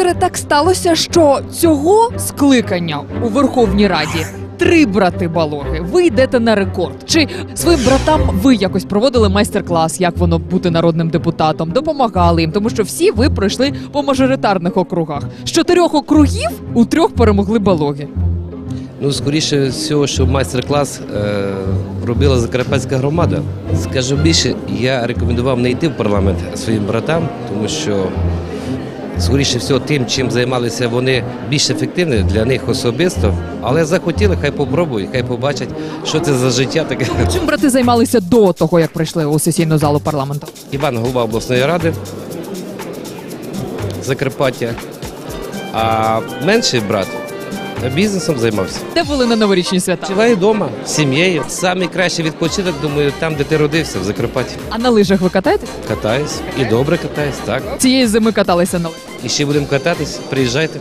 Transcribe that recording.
Вікторе, так сталося, що цього скликання у Верховній Раді три брати балоги. Ви йдете на рекорд. Чи своїм братам ви якось проводили майстер-клас, як воно бути народним депутатом? Допомагали їм, тому що всі ви пройшли по мажоритарних округах. З чотирьох округів у трьох перемогли балоги. Ну, скоріше всього, що майстер-клас е, робила Закарпатська громада. Скажу більше, я рекомендував не йти в парламент своїм братам, тому що, скоріше всього, тим, чим займалися вони більш ефективне для них особисто, але захотіли, хай попробують, хай побачать, що це за життя таке. Чим брати займалися до того, як прийшли у сесійну залу парламенту? Іван голова обласної ради Закарпаття, а менший брат бізнесом займався. Де були на новорічні свята? Живаю вдома з сім'єю. Самий кращий відпочинок, думаю, там, де ти родився, в Закарпатті. А на лижах ви катаєтесь? Катаюсь і добре катаюсь, так. Цієї зими каталися на лижах. І ще будемо кататись, приїжджайте.